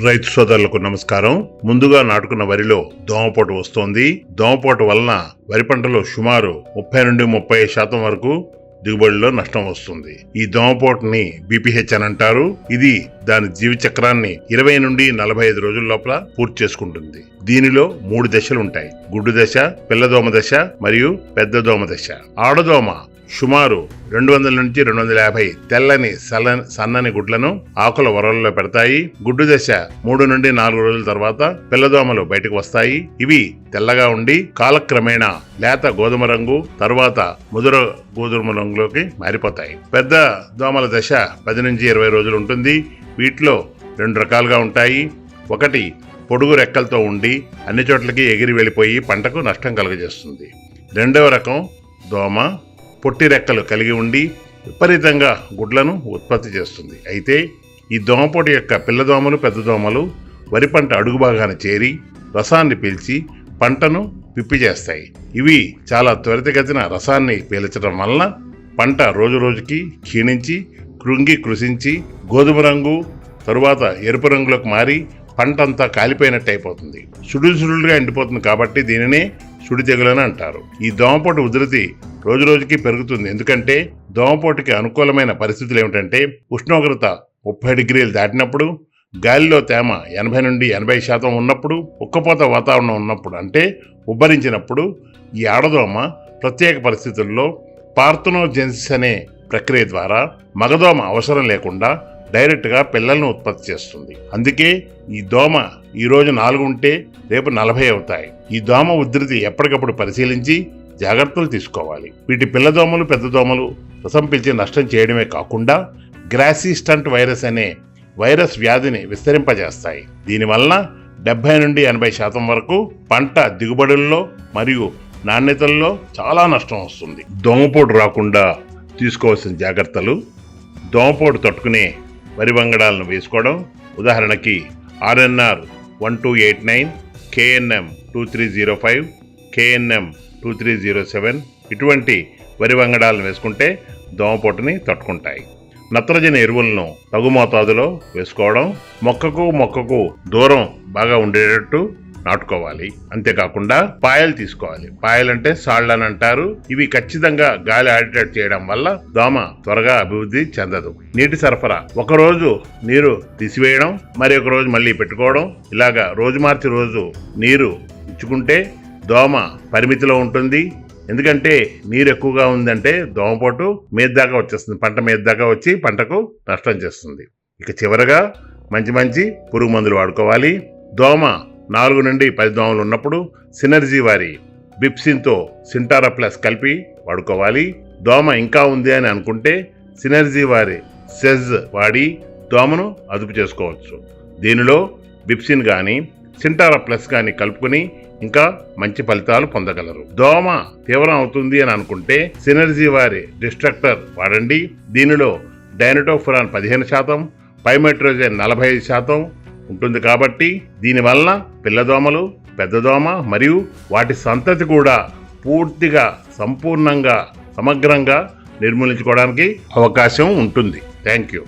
రైతు సోదరులకు నమస్కారం. ముందుగా నాటుకున్న వరిలో దోమపోటు వస్తోంది. దోమపోటు వలన వరి పంటలో సుమారు ముప్పై నుండి ముప్పై శాతం వరకు దిగుబడిలో నష్టం వస్తుంది. ఈ దోమపోటుని బీపీహెచ్ అని అంటారు. ఇది దాని జీవి చక్రాన్ని ఇరవై నుండి నలభై ఐదు రోజుల లోపల పూర్తి చేసుకుంటుంది. దీనిలో మూడు దశలు ఉంటాయి. గుడ్డు దశ పిల్లదోమ దశ మరియు పెద్ద దోమ దశ. ఆడదోమ సుమారు రెండు వందల నుంచి రెండు వందల యాభై తెల్లని సల సన్నని గుడ్లను ఆకుల వరలలో పెడతాయి. గుడ్డు దశ మూడు నుండి నాలుగు రోజుల తర్వాత పిల్లదోమలు బయటకు వస్తాయి. ఇవి తెల్లగా ఉండి కాలక్రమేణా లేత గోధుమ రంగు తరువాత ముదుర గోధుమ రంగులోకి మారిపోతాయి. పెద్ద దోమల దశ పది నుంచి ఇరవై రోజులు ఉంటుంది. వీటిలో రెండు రకాలుగా ఉంటాయి. ఒకటి పొడుగు రెక్కలతో ఉండి అన్ని చోట్లకి ఎగిరి వెళ్ళిపోయి పంటకు నష్టం కలుగజేస్తుంది. రెండవ రకం దోమ పొట్టి రెక్కలు కలిగి ఉండి విపరీతంగా గుడ్లను ఉత్పత్తి చేస్తుంది. అయితే ఈ దోమపోటు యొక్క పిల్లదోమలు పెద్ద దోమలు వరి పంట అడుగు భాగాన చేరి రసాన్ని పీల్చి పంటను పిప్పి చేస్తాయి. ఇవి చాలా త్వరితగతిన రసాన్ని పీల్చడం వలన పంట రోజు రోజుకి క్షీణించి కృంగి కృషించి గోధుమ రంగు తరువాత ఎరుపు రంగులోకి మారి పంట అంతా కాలిపోయినట్టు అయిపోతుంది సుడులు సుడులుగా ఎండిపోతుంది కాబట్టి దీనినే సుడి తెగులని అంటారు. ఈ దోమపోటు ఉధృతి రోజు రోజుకి పెరుగుతుంది. ఎందుకంటే దోమపోటుకి అనుకూలమైన పరిస్థితులు ఏమిటంటే ఉష్ణోగ్రత ముప్పై డిగ్రీలు దాటినప్పుడు గాలిలో తేమ ఎనభై నుండి ఎనభై శాతం ఉన్నప్పుడు ఉక్కపోత వాతావరణం ఉన్నప్పుడు అంటే ఉబ్బరించినప్పుడు ఈ ఆడదోమ ప్రత్యేక పరిస్థితుల్లో పార్థనోజెన్సిస్ అనే ప్రక్రియ ద్వారా మగదోమ అవసరం లేకుండా డైరెక్ట్గా పిల్లలను ఉత్పత్తి చేస్తుంది. అందుకే ఈ దోమ ఈ రోజు నాలుగు ఉంటే రేపు నలభై అవుతాయి. ఈ దోమ ఉధృతి ఎప్పటికప్పుడు పరిశీలించి జాగ్రత్తలు తీసుకోవాలి. వీటి పిల్ల దోమలు పెద్ద దోమలు రసం పిలిచి నష్టం చేయడమే కాకుండా గ్రాసిస్టంట్ వైరస్ అనే వైరస్ వ్యాధిని విస్తరింపజేస్తాయి. దీనివలన డెబ్బై నుండి ఎనభై శాతం వరకు పంట దిగుబడుల్లో మరియు నాణ్యతల్లో చాలా నష్టం వస్తుంది. దోమపోటు రాకుండా తీసుకోవాల్సిన జాగ్రత్తలు దోమపోటు తట్టుకునే వరి వంగడాలను వేసుకోవడం. ఉదాహరణకి RNR one two eight nine KNM two three zero five KNM two three zero seven ఇటువంటి వరి వంగడాలను వేసుకుంటే దోమపోటుని తట్టుకుంటాయి. నత్రజని ఎరువులను తగు మోతాదులో వేసుకోవడం మొక్కకు మొక్కకు దూరం బాగా ఉండేటట్టు నాటుకోవాలి. అంతేకాకుండా పాయలు తీసుకోవాలి. పాయలు అంటే సాళ్ళు అని అంటారు. ఇవి ఖచ్చితంగా గాలి ఆడిటేట్ చేయడం వల్ల దోమ త్వరగా అభివృద్ధి చెందదు. నీటి సరఫరా. ఒక రోజు నీరు తీసివేయడం మరి ఒక రోజు మళ్ళీ పెట్టుకోవడం. ఇలాగా రోజు మార్చి రోజు నీరు ఇచ్చుకుంటే దోమ పరిమితిలో ఉంటుంది. ఎందుకంటే నీరు ఎక్కువగా ఉందంటే దోమపోటు మీద దాకా వచ్చేస్తుంది. పంట మీద దాకా వచ్చి పంటకు నష్టం చేస్తుంది. ఇక చివరగా మంచి మంచి పురుగు మందులు వాడుకోవాలి. దోమ నాలుగు నుండి పది దోమలు ఉన్నప్పుడు సినర్జీ వారి బిప్సిన్తో సింటారా ప్లస్ కలిపి వాడుకోవాలి. దోమ ఇంకా ఉంది అని అనుకుంటే సినర్జీ వారి సెజ్ వాడి దోమను అదుపు చేసుకోవచ్చు. దీనిలో బిప్సిన్ కానీ సింటారా ప్లస్ కానీ కలుపుకుని ఇంకా మంచి ఫలితాలు పొందగలరు. దోమ తీవ్రం అవుతుంది అని అనుకుంటే సినర్జీ వారి డిస్ట్రక్టర్ వాడండి. దీనిలో డైనటోఫురాన్ పదిహేను శాతం పైమెట్రోజన్ నలభై ఐదు శాతం ఉంటుంది కాబట్టి దీనివలన పిల్లదోమలు పెద్దదోమ మరియు వాటి సంతతి కూడా పూర్తిగా సంపూర్ణంగా సమగ్రంగా నిర్మూలించుకోవడానికి అవకాశం ఉంటుంది. Thank you